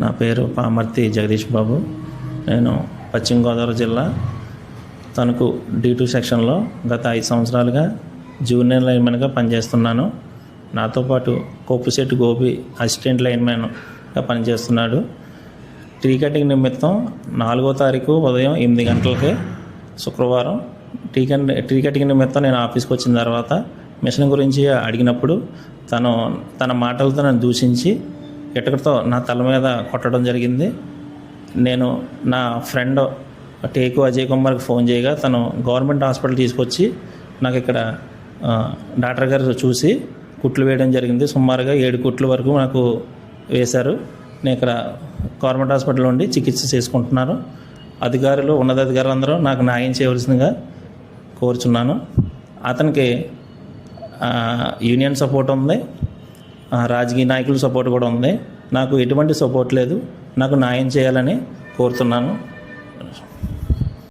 నా పేరు పామర్తి జగదీష్ బాబు. నేను పశ్చిమ గోదావరి జిల్లా తణుకు డి టూ సెక్షన్లో గత ఐదు సంవత్సరాలుగా జూనియర్ లైన్మెన్గా పనిచేస్తున్నాను. నాతో పాటు కొప్పుశెట్టి గోపి అసిస్టెంట్ లైన్మెన్గా పనిచేస్తున్నాడు. టీ కటింగ్ నిమిత్తం నాలుగో తారీఖు ఉదయం ఎనిమిది గంటలకి శుక్రవారం టీ కన్ టీ కటింగ్ నిమిత్తం నేను ఆఫీస్కి వచ్చిన తర్వాత మిషన్ గురించి అడిగినప్పుడు తను తన మాటలతో నన్ను దూషించి ఇటుకతో నా తల మీద కొట్టడం జరిగింది. నేను నా ఫ్రెండ్ టేకు అజయ్ కుమార్కి ఫోన్ చేయగా తను గవర్నమెంట్ హాస్పిటల్ తీసుకొచ్చి నాకు ఇక్కడ డాక్టర్ గారు చూసి కుట్లు వేయడం జరిగింది. సుమారుగా ఏడు కుట్ల వరకు నాకు వేశారు. నేను ఇక్కడ గవర్నమెంట్ హాస్పిటల్ ఉండి చికిత్స చేసుకుంటున్నాను. అధికారులు ఉన్నతాధికారులు అందరూ నాకు న్యాయం చేయవలసిందిగా కోరుచున్నాను. అతనికి యూనియన్ సపోర్ట్ ఉంది. రాజకీయ నాయకుల సపోర్ట్ కూడా ఉంది. నాకు ఎటువంటి సపోర్ట్ లేదు. నాకు న్యాయం చేయాలని కోరుతున్నాను.